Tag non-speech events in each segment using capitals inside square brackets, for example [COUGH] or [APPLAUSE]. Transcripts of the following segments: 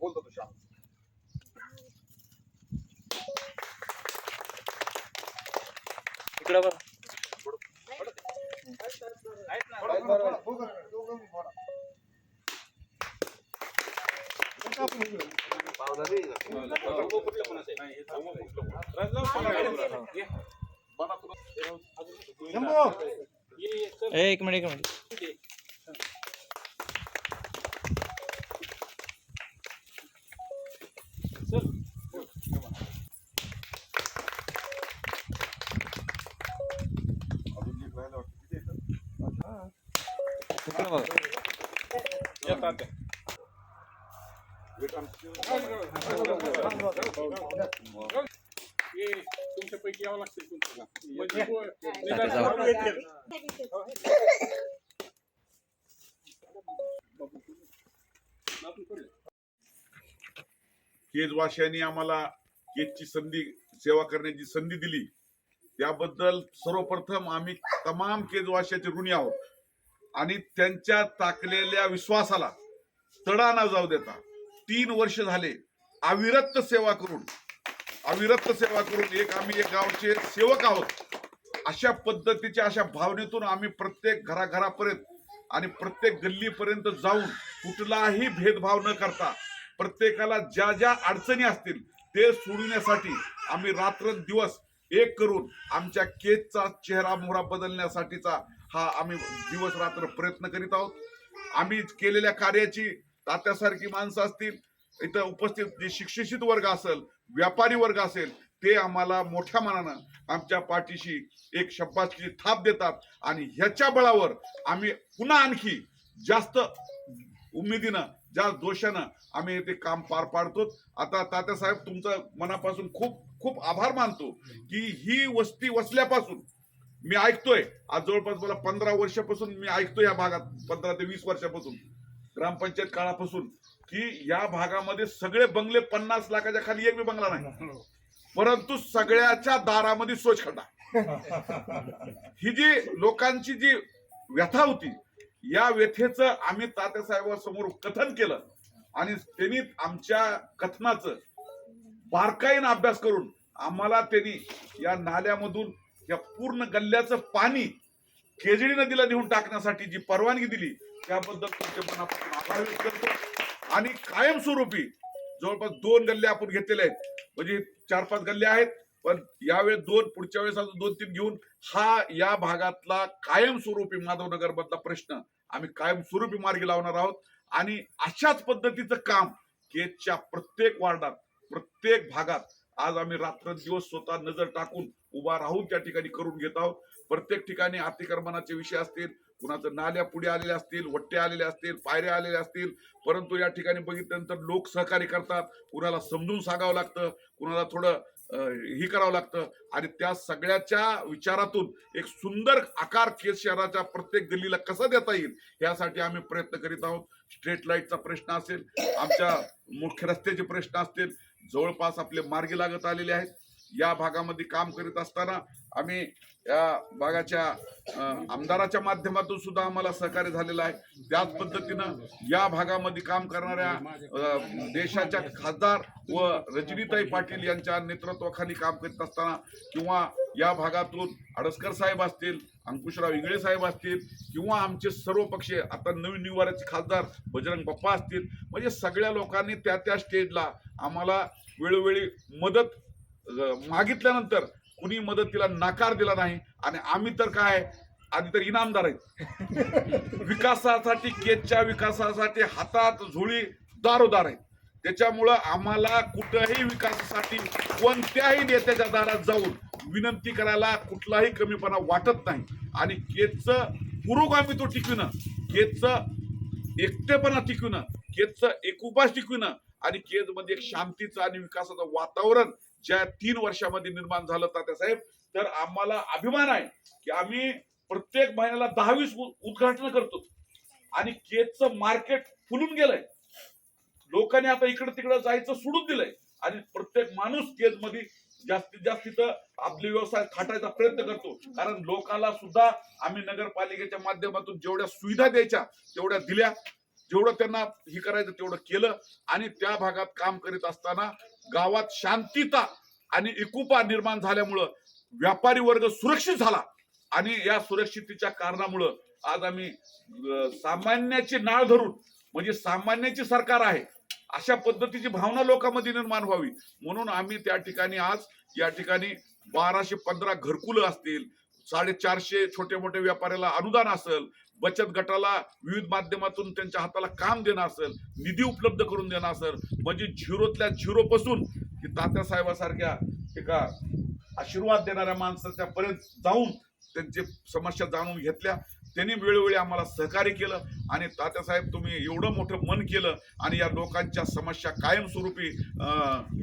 बोलतो तो श्याम इकडं बघ एक मिनिट एक मिनिट. बघ तुमच्यापैकी यावं लागतील आम्हाला केजची संधी सेवा करण्याची संधी दिली. त्याबद्दल सर्वप्रथम आम्ही तमाम केजवाशाचे ऋणी आहोत. आणि त्यांच्या टाकलेल्या विश्वासाला तडा न जाऊ देता तीन वर्ष झाले अविरत सेवा करून अविरत सेवा करून एक आम्ही एक गावचे सेवक आहोत. अशा पद्धतीच्या अशा भावनेतून आम्ही प्रत्येक घराघरापर्यंत आणि प्रत्येक गल्लीपर्यंत जाऊन कुठलाही भेदभाव न करता प्रत्येकाला ज्या ज्या अडचणी असतील ते सोडवण्यासाठी आम्ही रात्रंदिवस एक करून आमच्या केसचा चेहरा मोहरा बदलण्यासाठीचा हा आम्ही दिवस रात्र प्रयत्न करीत आहोत. आम्ही केलेल्या कार्याची तात्यासारखी माणसं असतील इथं उपस्थित जे शिक्षित वर्ग असेल व्यापारी वर्ग असेल ते आम्हाला मोठ्या मनानं आमच्या पाठीशी एक शब्दाची थाप देतात आणि ह्याच्या बळावर आम्ही पुन्हा आणखी जास्त उमेदीनं ज्या दोषानं आम्ही ते काम पार पाडतो. आता तात्यासाहेब तुमचं मनापासून खूप खूप आभार मानतो की ही वस्ती वसल्यापासून मी ऐकतोय. आज जवळपास मला पंधरा वर्षापासून मी ऐकतोय या भागात पंधरा ते वीस वर्षापासून. ग्रामपंचायत काळापासून की या भागामध्ये सगळे बंगले पन्नास लाखाच्या खाली एक बी बंगला नाही. परंतु सगळ्याच्या दारामध्ये खड्डा. [LAUGHS] ही जी लोकांची जी व्यथा होती या व्यथेचं आम्ही तात्यासाहेबांसमोर कथन केलं आणि त्यांनी आमच्या कथनाचं बारकाईनं अभ्यास करून आम्हाला त्यांनी या नाल्यामधून या पूर्ण गल्ल्याचं पाणी केजडी नदीला नेऊन टाकण्यासाठी जी परवानगी दिली त्याबद्दल तुमच्या मनापासून आभार व्यक्त करतो. आणि कायमस्वरूपी जवळपास दोन गल्ले आपण घेतलेले आहेत. म्हणजे चार पाच गल्ले आहेत पण यावेळेस दोन पुढच्या वेळेस अजून दोन तीन घेऊन हा या भागातला कायमस्वरूपी माधवनगर मधला प्रश्न आम्ही कायमस्वरूपी मार्गी लावणार आहोत. आणि अशाच पद्धतीचं काम केजच्या प्रत्येक वार्डात प्रत्येक भागात आज आम्ही रात्रंदिवस स्वतः नजर टाकून उभा राहून त्या ठिकाणी करून घेत आहोत. प्रत्येक ठिकाणी अतिक्रमणाचे विषय असतील कुणाचं नाल्या पुढे आलेले असतील वट्टे आलेले असतील पायऱ्या आलेल्या असतील परंतु या ठिकाणी बघितल्यानंतर लोक सहकार्य करतात कुणाला समजून सांगावं लागतं कुणाला थोडं ही हे करावं लागतं आणि त्या सगळ्याच्या विचारातून एक सुंदर आकार केस शहराच्या प्रत्येक गल्लीला कसा देता येईल यासाठी आम्ही प्रयत्न करीत आहोत. स्ट्रीट लाईटचा प्रश्न असेल आमच्या मुख्य रस्त्याचे प्रश्न असतील जवळपास आपले मार्गी लागत आलेले आहेत. या भागामध्ये काम करीत असताना आम्ही या भागाच्या आमदाराच्या माध्यमातून सुद्धा आम्हाला सहकार्य झालेलं आहे. त्याच पद्धतीनं या भागामध्ये काम करणाऱ्या देशाच्या खासदार व रजनीताई पाटील यांच्या नेतृत्वाखाली काम करीत असताना किंवा या भागातून अडसकर साहेब असतील अंकुशराव इंगळे साहेब असतील किंवा आमचे सर्व पक्ष आता नवीन निवाराचे खासदार बजरंग बाप्पा असतील म्हणजे सगळ्या लोकांनी त्या त्या स्टेजला आम्हाला वेळोवेळी मदत मागितल्यानंतर कुणी मदतीला नकार दिला नाही. आणि आम्ही तर काय? आधी तर इनामदार आहेत. विकासासाठी केजच्या विकासासाठी हातात झोळी दारोदार आहेत. त्याच्यामुळं आम्हाला कुठंही विकासासाठी कोणत्याही नेत्याच्या दारात जाऊन विनंती करायला कुठलाही कमीपणा वाटत नाही. आणि केजचं पुरोगामी तो टिकविणं केजचं एकटेपणा टिकविणं केजचं एकुपास टिकविणं आणि केजमध्ये एक शांतीचं आणि विकासाचं वातावरण ज्या तीन वर्षामध्ये निर्माण झालं तात्यासाहेब तर आम्हाला अभिमान आहे की आम्ही प्रत्येक महिन्याला दहावीस उद्घाटन करतो. आणि केजचं मार्केट फुलून गेलंय. लोकांनी आता इकडे तिकडे जायचं सोडून दिलंय. आणि प्रत्येक माणूस केजमध्ये जास्तीत जास्त तिथं आपले व्यवसाय थाटायचा प्रयत्न करतो. कारण लोकांना सुद्धा आम्ही नगरपालिकेच्या माध्यमातून जेवढ्या सुविधा द्यायच्या तेवढ्या दिल्या. जेवढं त्यांना हे करायचं तेवढं केलं. आणि त्या भागात काम करीत असताना गावात शांतता आणि एकुपा निर्माण झाल्यामुळं व्यापारी वर्ग सुरक्षित झाला. आणि या सुरक्षितेच्या कारणामुळं आज आम्ही सामान्याची नाळ धरून म्हणजे सामान्याची सरकार आहे अशा पद्धतीची भावना लोकांमध्ये निर्माण व्हावी. म्हणून आम्ही त्या ठिकाणी आज या ठिकाणी बाराशे पंधरा घरकुलं असतील साडेचारशे छोटे मोठे व्यापाऱ्याला अनुदान असेल बचत गटाला विविध माध्यमातून त्यांच्या हाताला काम देणं असेल निधी उपलब्ध करून देणं असेल म्हणजे झिरोतल्या झिरो पासून की तात्यासाहेबासारख्या एका आशीर्वाद देणाऱ्या माणसाच्या पर्यंत जाऊन त्यांचे समस्या जाणून घेतल्या. त्यांनी वेळोवेळी आम्हाला सहकार्य केलं आणि तात्यासाहेब तुम्ही एवढं मोठं मन केलं आणि या लोकांच्या समस्या कायमस्वरूपी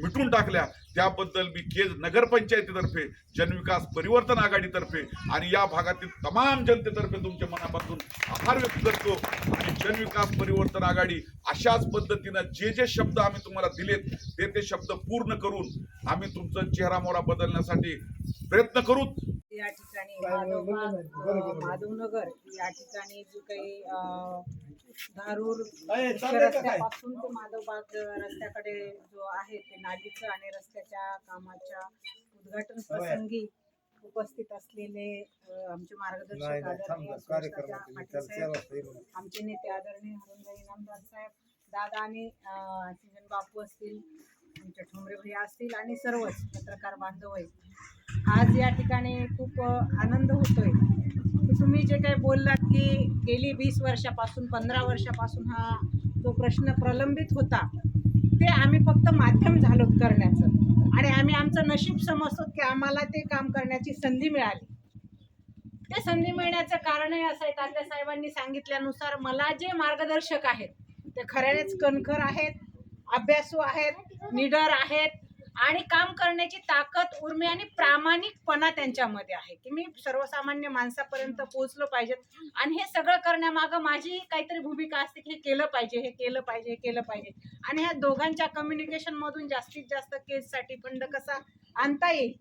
मिटून टाकल्या. त्याबद्दल मी केज नगरपंचायतीतर्फे जनविकास परिवर्तन आघाडीतर्फे आणि या भागातील तमाम जनतेतर्फे तुमच्या मनापासून आभार व्यक्त करतो. आणि जनविकास परिवर्तन आघाडी अशाच पद्धतीनं जे जे शब्द आम्ही तुम्हाला दिलेत ते ते शब्द पूर्ण करून आम्ही तुमचा चेहरा मोहरा बदलण्यासाठी प्रयत्न करू. माधवनगर या ठिकाणी जो काही धारूर रस्त्यापासून ते माधवबाग रस्त्याकडे जो आहे ते नालीचं आणि रस्त्याच्या कामाच्या उद्घाटन प्रसंगी उपस्थित असलेले आमचे मार्गदर्शक आदरणीय आमचे नेते आदरणीय हरुणभाई इनामदार साहेब दादा आणि बापू असतील आमचे ठोंबरे भैया असतील आणि सर्वच पत्रकार बांधव आहेत. आज या ठिकाणी खूप आनंद होतोय. की तुम्ही जे काही बोललात की गेली वीस वर्षापासून पंधरा वर्षापासून हा जो प्रश्न प्रलंबित होता ते आम्ही फक्त माध्यम झालो करण्याचं. आणि आम्ही आमचं नशीब समजतो की आम्हाला ते काम करण्याची संधी मिळाली. ते संधी मिळण्याचं कारणही असं आहे तात्या साहेबांनी सांगितल्यानुसार मला जे मार्गदर्शक आहेत ते खऱ्यानेच कणखर आहेत अभ्यासू आहेत निडर आहेत आणि काम करण्याची ताकद उर्मी आणि प्रामाणिकपणा त्यांच्यामध्ये आहे. की मी सर्वसामान्य माणसापर्यंत पोहोचलो पाहिजेत. आणि हे सगळं करण्यामागं माझी काहीतरी भूमिका असते की हे केलं पाहिजे हे केलं पाहिजे हे केलं पाहिजे. आणि ह्या दोघांच्या कम्युनिकेशन मधून जास्तीत जास्त केससाठी फंड कसा आणता येईल?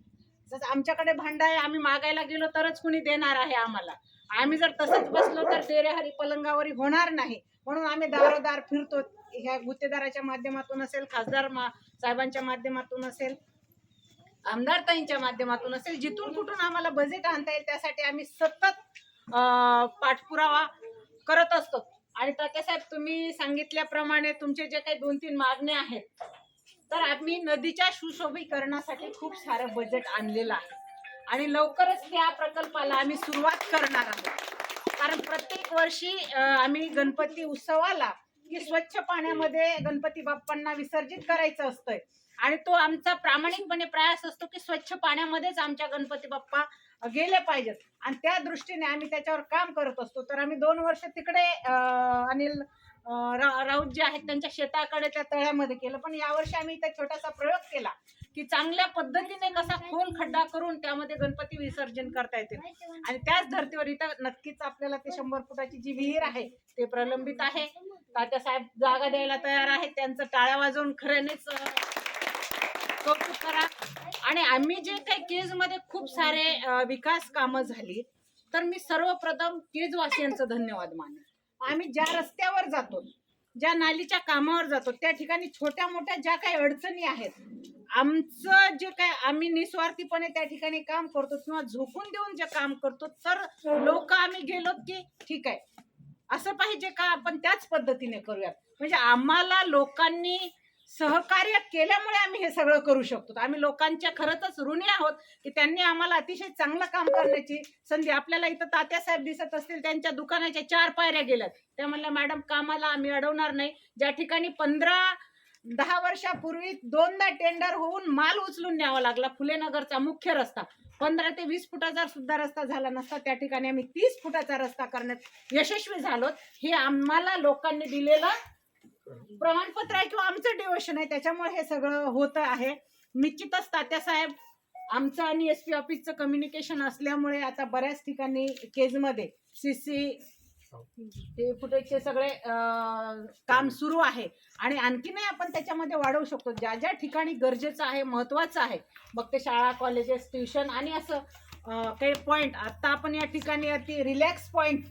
जसं आमच्याकडे भांड आहे आम्ही मागायला गेलो तरच कुणी देणार आहे आम्हाला. आम्ही जर तसंच बसलो तर देरेहरी पलंगावरी होणार नाही. म्हणून आम्ही दारोदार फिरतो. ह्या गुत्तेदाराच्या माध्यमातून असेल खासदार मा साहेबांच्या माध्यमातून असेल आमदारताईंच्या माध्यमातून असेल जिथून कुठून आम्हाला बजेट आणता येईल त्यासाठी आम्ही सतत पाठपुरावा करत असतो. आणि तात्यासाहेब तुम्ही सांगितल्याप्रमाणे तुमचे जे काही दोन तीन मागण्या आहेत तर आम्ही नदीच्या सुशोभीकरणासाठी खूप सारं बजेट आणलेलं आहे. आणि लवकरच त्या प्रकल्पाला आम्ही सुरुवात करणार आहोत. कारण प्रत्येक वर्षी आम्ही गणपती उत्सवाला की स्वच्छ पाण्यामध्ये गणपती बाप्पांना विसर्जित करायचं असतंय. आणि तो आमचा प्रामाणिकपणे प्रयास असतो की स्वच्छ पाण्यामध्येच आमच्या गणपती बाप्पा गेले पाहिजेत. आणि त्या दृष्टीने आम्ही त्याच्यावर काम करत असतो. तर आम्ही दोन वर्ष तिकडे अनिल रा- राऊत जे आहेत त्यांच्या शेताकडे त्या तळ्यामध्ये केलं. पण यावर्षी आम्ही इथे छोटासा प्रयोग केला. की चांगल्या पद्धतीने कसा खोल खड्डा करून त्यामध्ये गणपती विसर्जन करता येतील आणि त्याच धर्तीवर इथं नक्कीच आपल्याला ते शंभर फुटाची जी विहीर आहे ते प्रलंबित आहे. तात्यासाहेब जागा द्यायला तयार आहे त्यांचं टाळ्या वाजवून खऱ्यानेच कौतुक करा. आणि आम्ही जे काही केजमध्ये खूप सारे विकास कामं झाली तर मी सर्वप्रथम केजवासियांचं धन्यवाद मानेन. आम्ही ज्या रस्त्यावर जातो ज्या नालीच्या कामावर जातो त्या ठिकाणी छोट्या मोठ्या ज्या काही अडचणी आहेत आमचं जे काय आम्ही निस्वार्थीपणे त्या ठिकाणी काम करतो किंवा झोकून देऊन जे काम करतो तर लोक आम्ही गेलो की ठीक आहे. असं पाहिजे का? आपण त्याच पद्धतीने करूयात. म्हणजे आम्हाला लोकांनी सहकार्य केल्यामुळे आम्ही हे सगळं करू शकतो. आम्ही लोकांच्या खरंच ऋणी आहोत की त्यांनी आम्हाला अतिशय चांगलं काम करण्याची संधी आपल्याला इथं तात्यासाहेब दिसत असतील त्यांच्या दुकानाच्या चार पायऱ्या गेल्यात. त्या म्हणल्या मॅडम कामाला आम्ही अडवणार नाही. ज्या ठिकाणी पंधरा दहा वर्षापूर्वी दोनदा टेंडर होऊन माल उचलून न्यावा लागला. फुलेनगरचा मुख्य रस्ता. पंधरा ते वीस फुटाचा सुद्धा रस्ता झाला नसता. त्या ठिकाणी आम्ही तीस फुटाचा रस्ता करण्यात यशस्वी झालो. हे आम्हाला लोकांनी दिलेलं प्रमाणपत्र आहे किंवा आमचं डिवोशन आहे. त्याच्यामुळे हे सगळं होत आहे. निश्चितच तात्यासाहेब आमचं आणि एस पी ऑफिसचं कम्युनिकेशन असल्यामुळे आता बऱ्याच ठिकाणी केजमध्ये सी सी ते फुटेजचे सगळे अं, काम सुरू आहे. आणि आणखीनही आपण त्याच्यामध्ये वाढवू शकतो. ज्या ज्या ठिकाणी गरजेचं आहे महत्त्वाचं आहे मग ते शाळा कॉलेजेस ट्युशन आणि असं अं, काही पॉईंट आता आपण या ठिकाणी अति रिलॅक्स पॉईंट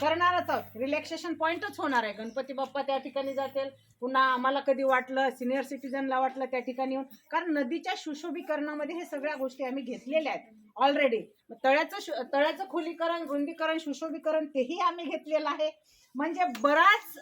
करणारच आहोत. रिलॅक्सेशन पॉईंटच होणार आहे. गणपती बाप्पा त्या ठिकाणी जातील. पुन्हा आम्हाला कधी वाटलं सिनियर सिटीजनला वाटलं त्या ठिकाणी येऊन. कारण नदीच्या सुशोभीकरणामध्ये हे सगळ्या गोष्टी आम्ही घेतलेल्या आहेत. ऑलरेडी तळ्याचं तळ्याचं खोलीकरण रुंदीकरण सुशोभीकरण तेही आम्ही घेतलेलं आहे. म्हणजे बराच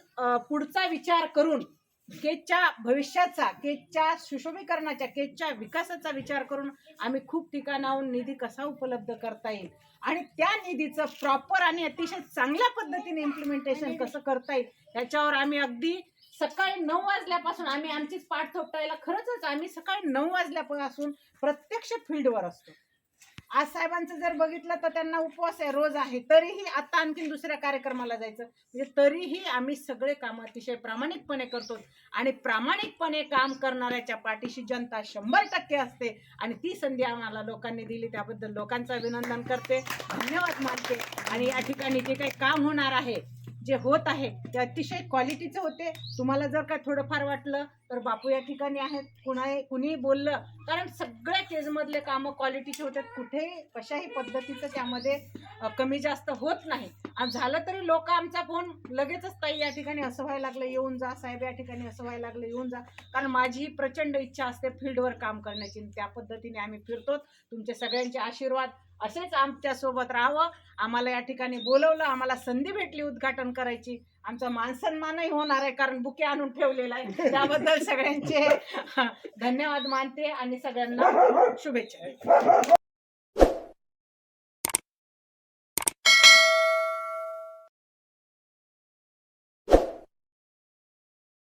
पुढचा विचार करून केजच्या भविष्याचा केजच्या सुशोभीकरणाच्या केजच्या विकासाचा विचार करून आम्ही खूप ठिकाणाहून निधी कसा उपलब्ध करता येईल? आणि त्या निधीचं प्रॉपर आणि अतिशय चांगल्या पद्धतीने इम्प्लिमेंटेशन कसं करता येईल याच्यावर आम्ही अगदी सकाळी नऊ वाजल्यापासून आम्ही आमचीच पाठ थोपटायला खरंच आम्ही सकाळी नऊ वाजल्यापासून प्रत्यक्ष फील्डवर असतो. आज साहेबांचं जर बघितलं तर त्यांना उपवास आहे रोज आहे. तरीही आता आणखीन दुसऱ्या कार्यक्रमाला जायचं. म्हणजे तरीही आम्ही सगळे काम अतिशय प्रामाणिकपणे करतो. आणि प्रामाणिकपणे काम करणाऱ्याच्या पाठीशी जनता शंभर टक्के असते. आणि ती संधी आम्हाला लोकांनी दिली. त्याबद्दल लोकांचं अभिनंदन करते. धन्यवाद मानते. आणि या ठिकाणी जे काही काम होणार आहे जे होत आहे ते अतिशय क्वालिटीचं होते. तुम्हाला जर का थोडंफार वाटलं तर बापू या ठिकाणी आहेत. कुणा कुणीही बोललं कारण सगळ्या केजमधले कामं क्वालिटीचे होतात. कुठेही कशाही पद्धतीचं त्यामध्ये कमी जास्त होत नाही. आणि झालं तरी लोक आमचा फोन लगेचच ताई या ठिकाणी असं व्हायला लागलं येऊन जा साहेब या ठिकाणी असं व्हायला लागलं येऊन जा. कारण माझी प्रचंड इच्छा असते फील्डवर काम करण्याची. आणि त्या पद्धतीने आम्ही फिरतो. तुमचे सगळ्यांचे आशीर्वाद असेच आमच्यासोबत राहावं. आम्हाला या ठिकाणी बोलवलं आम्हाला संधी भेटली उद्घाटन करायची. आमचा मानसन्मानही होणार आहे कारण बुके आणून ठेवलेला आहे. त्याबद्दल सगळ्यांचे धन्यवाद मानते आणि सगळ्यांना शुभेच्छा